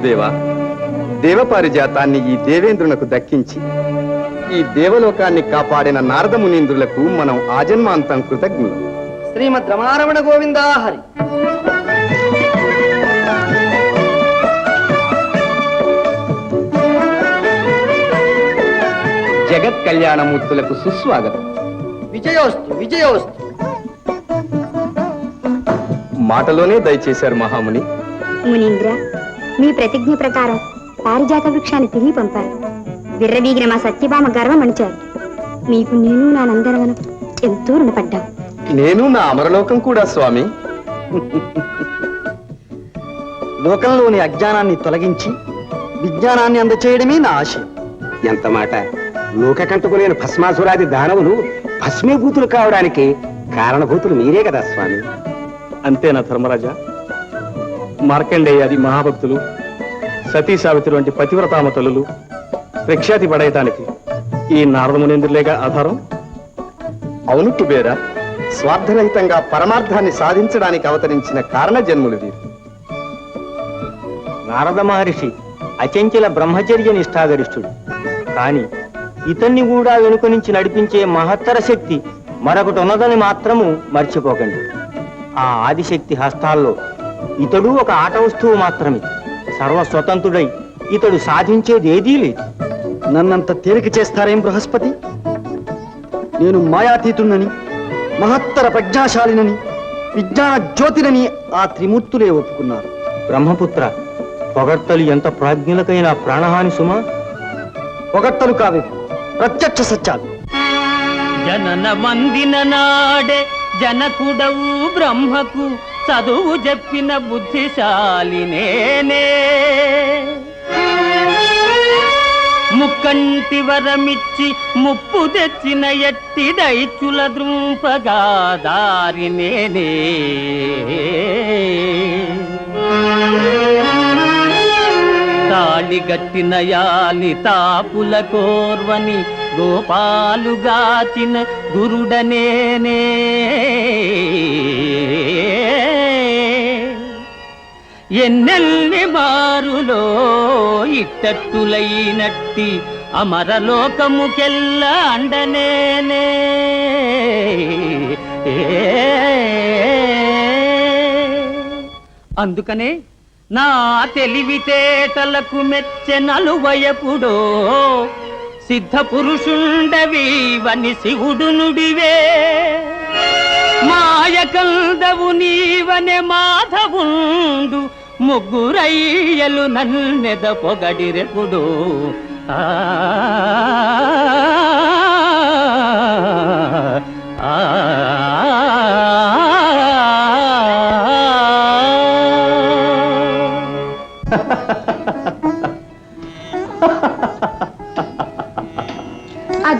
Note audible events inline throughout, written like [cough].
గురుదేవా దేవపారిజాతాన్ని ఈ దేవేంద్రునకు దక్కించి ఈ దేవలోకాన్ని కాపాడిన నారద మునీంద్రులకు మనం ఆజన్మాంతం కృతజ్ఞులు. శ్రీమద్ రమారమణ గోవిందా హరి. జగత్ కళ్యాణమూర్తులకు సుస్వాగతం. విజయోస్తు విజయోస్తు. మాటలోనే దయచేశారు మహాముని. మునీంద్ర మీ ప్రతిజ్ఞ ప్రకారం పారిజాత వృక్షాన్ని తిరిగి పంపారు. విర్రవీగిన మా సత్యభామ గర్వం అణిచారు. మీకు నేను నా నందనవనం ఎంతో రుణపడ్డాం. నేను నా అమరలోకం కూడా స్వామి. లోకంలోని అజ్ఞానాన్ని తొలగించి విజ్ఞానాన్ని అందచేయడమే నా ఆశయం ఎంత మాట? లోకకంటకులైన భస్మాసురాది దానవులు భస్మీభూతులు కావడానికి కారణభూతులు మీరే కదా స్వామి. అంతేనా ధర్మరాజా? మార్కండేయాది మహాభక్తులు సతీ సావిత్రి వంటి పతివ్రతామ తల్లులు ప్రఖ్యాతి పడేయటానికి ఈ నారదమునేంద్రులేగా ఆధారం? అవును కుబేరా స్వార్థరహితంగా పరమార్థాన్ని సాధించడానికి అవతరించిన కారణ జన్ములు వీరు నారద మహర్షి అచంచల బ్రహ్మచర్య నిష్ఠాగరిష్ఠుడు. కాని ఇతన్ని కూడా వెనుక నుంచి నడిపించే మహత్తర శక్తి మరొకటి ఉన్నదని మాత్రము మర్చిపోకండి. ఆ ఆదిశక్తి హస్తాల్లో ఇతడు ఒక ఆట వస్తువు మాత్రమే. సర్వస్వతంత్రుడై ఇతడు సాధించేది ఏదీ లేదు. నన్నంత తేలిక చేస్తారేం బృహస్పతి? నేను మాయాతీతుణ్ణని మహత్తర ప్రజ్ఞాశాలినని విజ్ఞాన జ్యోతినని ఆ త్రిమూర్తులే ఒప్పుకున్నారు. బ్రహ్మపుత్ర పొగడ్తలు ఎంత ప్రాజ్ఞులకైనా ప్రాణహాని సుమా? పొగట్టలు కావి ప్రత్యక్ష సత్యాలు. జనన మందిన నాడే జనకుడవు బ్రహ్మకు చదువు చెప్పిన బుద్ధిశాలి నేనే. ముక్కంటి వరమిచ్చి ముప్పు తెచ్చిన ఎట్టి దైత్యుల దృంపగా దారి నేనే. తాళి గట్టిన యాలి తాపుల కోర్వని గోపాలుగాచిన గురుడనేనే ఎన్నెల్లి మారులో ఇట్టట్టులైనట్టి అమరలోకముకెల్ల అండనేనే అందుకనే నా తెలివితేటలకు మెచ్చె నలువయపుడో సిద్ధ పురుషుండవీవని శివుడు నుడివే మాయకందవు నీవనే మాధవుండు ముగ్గురయ్యలు నన్నెద పొగడిరెపుడు ఆ ఆ,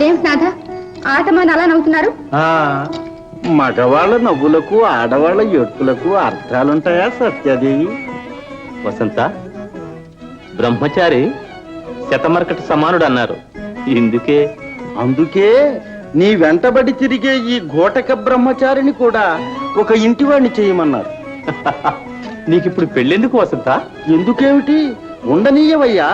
అదేమిటి నాథ ఆటమాని అలా నవ్వుతున్నారు? ఆ మగవాళ్ళ నవ్వులకు ఆడవాళ్ళ ఎట్టులకు అర్థాలుంటాయా సత్యాదేవి? వసంత బ్రహ్మచారి శతమరకటి సమానుడు అన్నారు ఇందుకే? అందుకే నీ వెంటబడి తిరిగే ఈ ఘోటక బ్రహ్మచారిని కూడా ఒక ఇంటివాడిని చేయమన్నారు. [laughs] నీకిప్పుడు పెళ్ళెందుకు వసంత? ఎందుకేమిటి? ఉండనీయవయ్యా.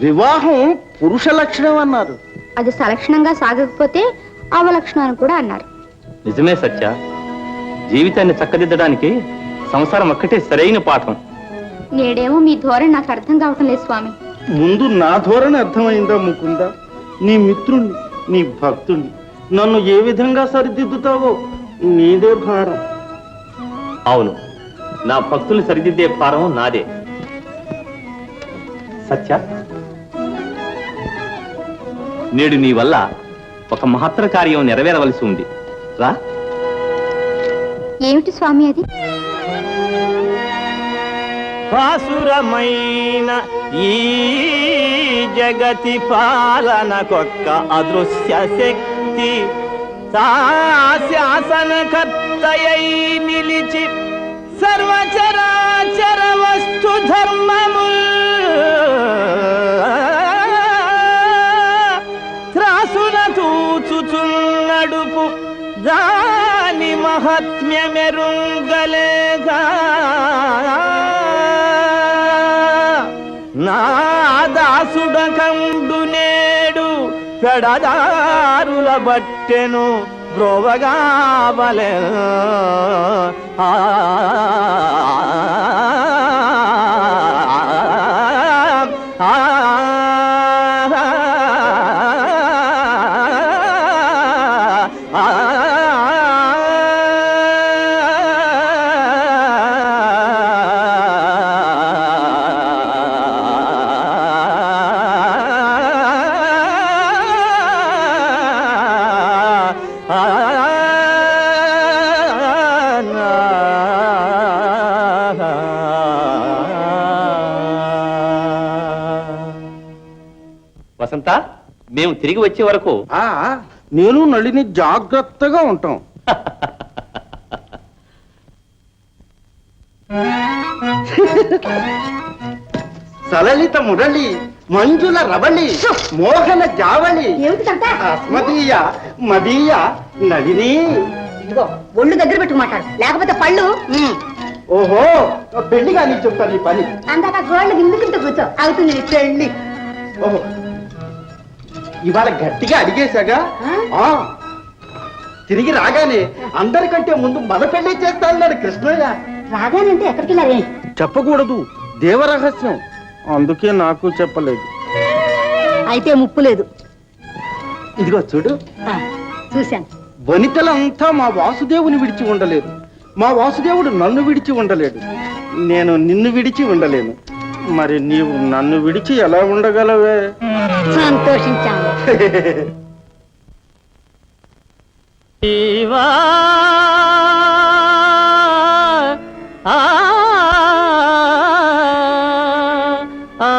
వివాహం పురుష లక్షణం అన్నారు. అది సలక్షణంగా సాగకపోతే అవలక్షణం అని కూడా అన్నారు. నిజమే సత్య. జీవితాన్ని చక్కదిద్దడానికి సంసారం ఒక్కటే సరైన పాఠం. నేడేమో మీ ధోరణి నాకు అర్థం కావటం లేదు స్వామి. ముందు నా ధోరణి అర్థమైందా ముకుందా? నీ మిత్రుణ్ణి నీ భక్తుణ్ణి నన్ను ఏ విధంగా సరిదిద్దుతావో నీదే భారం. అవును. నా భక్తులు సరిదిద్దే భారం నాదే. సత్య నేడు నీ వల్ల ఒక మహత్తర కార్యం నెరవేరవలసి ఉంది. రా. ఏమిటి స్వామి అది? పాసురమైన ఈ జగతి పాలనకొక్క అదృశ్య శక్తి. శాసనకర్తయై నిలిచి సర్వచరాచర వస్తు ధర్మము చూచుచున్నడుపు. దాని మహాత్మ్యమెరుంగలేగా. నా దాసుడకండు నేడు పెడదారుల బట్టెను బ్రోవగా బలె ఆ వసంత మేము తిరిగి వచ్చే వరకు ఆ నేను నళిని జాగ్రత్తగా ఉంటాం. సలలిత మురళి మంజుల రవళి మోహన జావళి ఏమిటి సంత అస్మదీయ మదీయ నళిని. ఇదిగో ఒళ్ళు దగ్గర పెట్టు మాట్లాడు. లేకపోతే పళ్ళు. ఓహో పెళ్ళి కానీ చెప్తాను ఈ పని. అందాక గోళ్ళు గిందుకుంటూ కూర్చో. అవుతుంది నీ పెళ్ళి ఓహో ఇవాళ గట్టిగా అడిగేశాగా? ఆ? తిరిగి రాగానే అందరికంటే ముందు మన పెళ్ళి చేస్తానన్నాడు కృష్ణయ్య. రాగానంటే ఎక్కడికి చెప్పకూడదు. దేవరహస్యం. అందుకే నాకు చెప్పలేదు. అయితే ముప్పు లేదు. ఇదిగో చూడు. చూశాను. వనితలంతా మా వాసుదేవుని విడిచి ఉండలేదు. మా వాసుదేవుడు నన్ను విడిచి ఉండలేడు నేను నిన్ను విడిచి ఉండలేను. మరి నీవు నన్ను విడిచి ఎలా ఉండగలవే? సంతోషించాను. జీవా ఆ ఆ.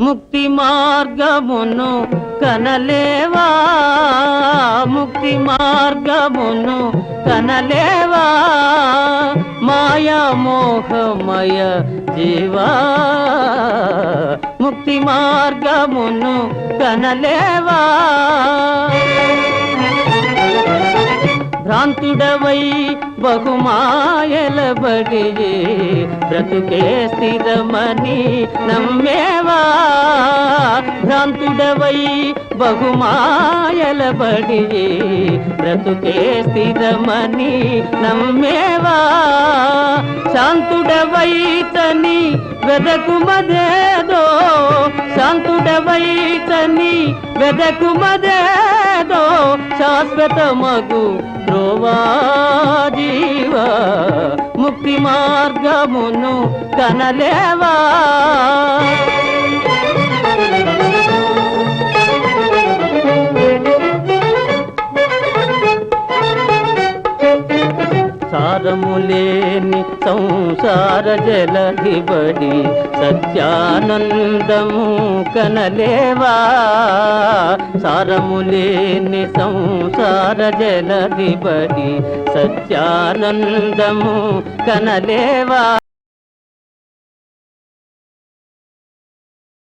ముక్తి మార్గమును కనలేవా? ముక్తి మార్గమును కనలేవా? మాయా మోహమయ జీవా? ముక్తి మార్గమును కనలేవా? భ్రాంతుడవై బహుమాయలబడి బ్రతుకే స్థిరమని నమ్మేవా? భ్రాంతుడవై బహుమాయలబడి బ్రతుకే స్థిరమని నమ్మేవా? శాంతుడవైతని వెదకుమదేదో? శాంతుడవైతని వెదకుమదేదో? శాశ్వత మగు ధ్రువా జీవ ముక్తి మార్గమును కనలేవా? సారములేని సంసార జలధిబడి సత్యానందము కనలేవా? సారములేని సంసార జలధిబడి సత్యానందము కనలేవా?